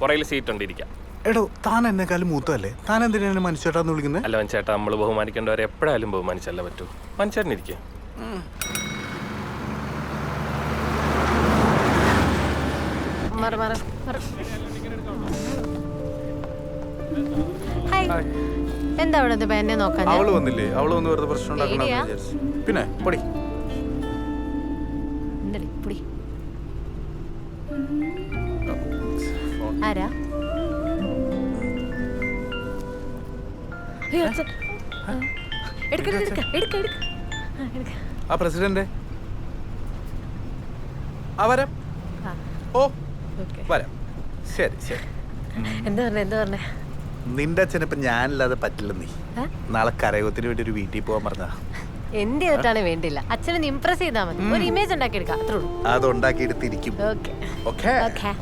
പുറയിൽ seat ഉണ്ട് ഇരിക്കാം. എടോ താൻ എന്നെക്കാളും മൂത്തല്ലേ താൻ എന്തിനാണ് മനുഷ്യട്ടാന്ന് വിളിക്കുന്നത്? അല്ല ചേട്ടാ നമ്മൾ ബഹുമാനിക്കേണ്ടവരെ എപ്പോഴായാലും ബഹുമാനിച്ചല്ല പറ്റൂ. മാറ്. ഹായ് എന്താ അവിടെ എന്നെ നോക്കാൻ അവൾ വന്നില്ലേ? അവൾ വന്ന് വെറുതെ പ്രശ്നം ഉണ്ടാക്കണമെന്ന് പേടിയാ? വിചാരിച്ചു. പിന്നെ പൊടി. എന്തടി പുടി. എടുക്ക്. ആ പ്രസിഡന്റ്. ആ വരാം. ഓ. വരാം. ശരി ശരി. എന്താ പറഞ്ഞ എന്താ പറഞ്ഞ? നിന്റെ അച്ഛനിപ്പം ഞാനില്ലാതെ പറ്റില്ല നീ. നാളെ കരയോഗത്തിന് വേണ്ടി ഒരു വീട്ടിൽ പോകാൻ പറഞ്ഞ എന്ത് ചെയ്തിട്ടാണ് വേണ്ടില്ല. അച്ഛനെ ഇംപ്രസ് ചെയ്താൽ മതി. ഒരു ഇമേജ് ഉണ്ടാക്കി എടുക്കാം അത്രേ ഉള്ളൂ. അത് ഉണ്ടാക്കിയെടുത്തിരിക്കും. ഓക്കേ? ഓക്കെ.